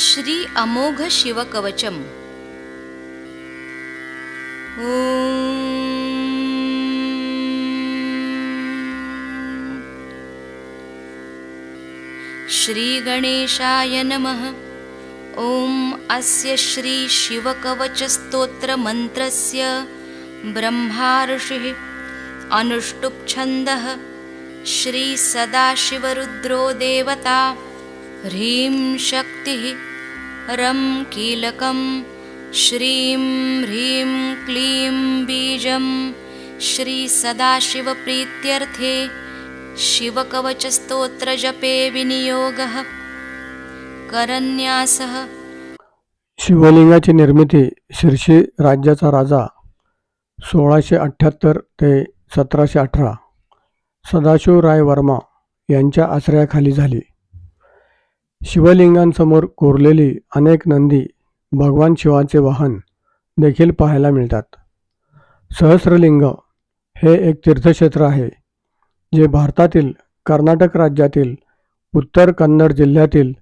श्री अमोघ शिवकवचम् ॐ श्रीगणेशाय नमः। ॐ अस्य श्रीशिवकवचस्तोत्रमन्त्रस्य ब्रह्मा ऋषिः अनुष्टुप्छन्दः श्रीसदाशिवरुद्रो देवता ह्रीं शक्तिः रं कीलकं श्रीं ह्रीं क्लीं बीजं श्रीसदाशिवप्रीत्यर्थे शिवकवचस्तोत्रजपे विनियोगः करन्यासः। शिवलिंगाची निर्मिती शिर्षी राज्याचा राजा सोळाशे अठ्ठ्याहत्तर ते सतराशे अठरा सदाशिवराय वर्मा यांच्या आश्रयाखाली झाली. शिवलिंगांसमोर कोरलेली अनेक नंदी भगवान शिवाचे वाहन देखील पाहायला मिळतात. सहस्रलिंग हे एक तीर्थक्षेत्र आहे जे भारतातील कर्नाटक राज्यातील उत्तर कन्नड जिल्ह्यातील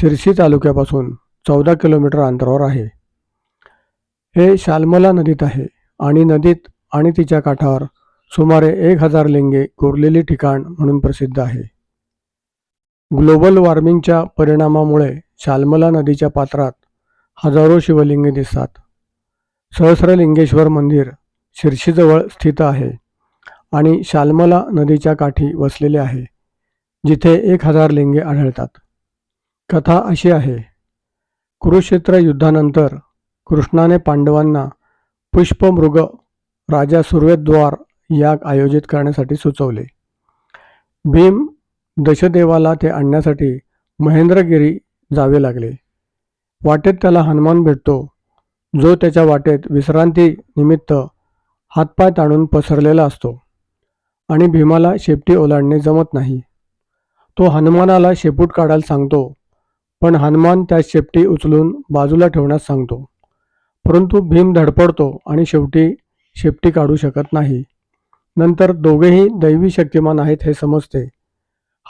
शिर्सी तालुक्यापासून चौदा किलोमीटर अंतरावर आहे. हे शाल्मला नदीत आहे आणि नदीत आणि तिच्या काठावर सुमारे एक हजार लिंगे कोरलेली ठिकाण म्हणून प्रसिद्ध आहे. ग्लोबल वॉर्मिंगच्या परिणामामुळे शाल्मला नदीच्या पात्रात हजारो शिवलिंगे दिसतात. सहस्रलिंगेश्वर मंदिर शिर्शीजवळ स्थित आहे आणि शाल्मला नदीच्या काठी वसलेले आहे जिथे एक हजार लिंगे आढळतात. कथा अशी आहे कुरुक्षेत्र युद्धानंतर कृष्णाने पांडवांना पुष्पमृग राजा सूर्यद्वार याग आयोजित करण्यासाठी सुचवले. भीम दशदेवाला ते आणण्यासाठी महेंद्रगिरी जावे लागले. वाटेत त्याला हनुमान भेटतो. जो त्याच्या वाटेत विश्रांती निमित्त हातपाय ताणून पसरलेला असतो आणि भीमाला शेपटी ओलांडणे जमत नाही. तो हनुमानाला शेपूट काढायला सांगतो पण हनुमान त्या शेपटी उचलून बाजूला ठेवण्यास सांगतो. परंतु भीम धडपडतो आणि शेवटी शेपटी काढू शकत नाही. नंतर दोघेही दैवी शक्तिमान आहेत हे समजते.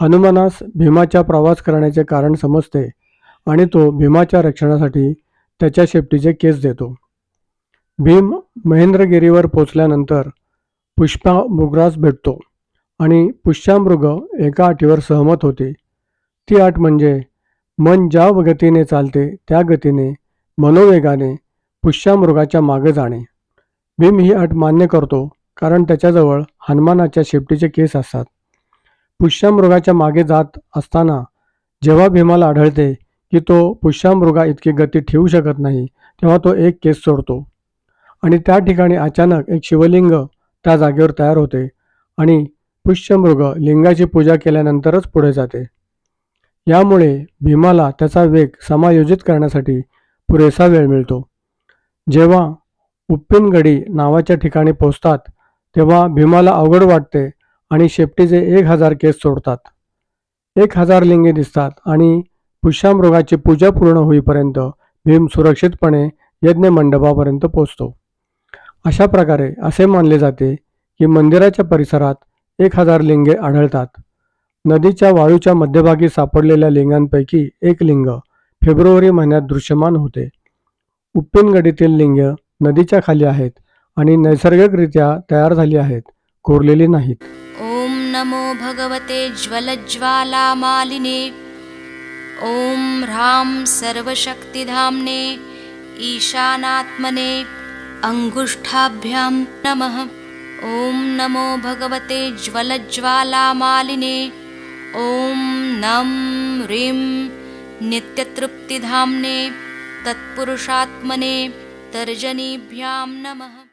हनुमानास भीमाच्या प्रवास करण्याचे कारण समजते आणि तो भीमाच्या रक्षणासाठी त्याच्या शेपटीचे केस देतो. भीम महेंद्रगिरीवर पोचल्यानंतर पुष्पा मृगास भेटतो आणि पुष्यामृग एका अटीवर सहमत होते. ती अट म्हणजे मन ज्या गतीने चालते त्या गतीने मनोवेगाने पुष्यामृगाच्या मागे जाणे. भीम ही अट मान्य करतो कारण त्याच्याजवळ हनुमानाच्या शेपटीचे केस असतात. पुष्यामृगाच्या मागे जात असताना जेव्हा भीमाला आढळते की तो पुष्यामृगा इतकी गती ठेवू शकत नाही तेव्हा तो एक केस सोडतो. आणि त्या ठिकाणी अचानक एक शिवलिंग त्या जागेवर तयार होते आणि पुष्यमृग लिंगाची पूजा केल्यानंतरच पुढे जाते. यामुळे भीमाला त्याचा वेग समायोजित करण्यासाठी पुरेसा वेळ मिळतो. जेव्हा उप्पिनगडी नावाच्या ठिकाणी पोचतात तेव्हा भीमाला अवघड वाटते आणि शेपटीचे एक हजार केस सोडतात. एक हजार लिंगे दिसतात आणि पुष्यामृगाची पूजा पूर्ण होईपर्यंत भीम सुरक्षितपणे यज्ञ मंडपापर्यंत पोचतो. अशा प्रकारे असे मानले जाते की मंदिराच्या परिसरात एक हजार लिंगे आढळतात. नदीच्या वाळूच्या मध्यभागी सापडलेल्या लिंगांपैकी एक लिंग फेब्रुवारी महिन्यात दृश्यमान होते. उप्पिनगडीतील लिंग नदीच्या खाली आहेत आणि नैसर्गिकरित्या तयार झाली आहेत. कोरलेले नाहीत. ॐ नमो भगवते ज्वलज्वालामालिने. ॐ ह्रां सर्वशक्तिधाम्ने ईशानात्मने अङ्गुष्ठाभ्यां नमः. ॐ नमो भगवते ज्वलज्वालामालिने. ॐ नं ह्रीं नित्यतृप्तिधाम्ने तत्पुरुषात्मने तर्जनीभ्यां नमः.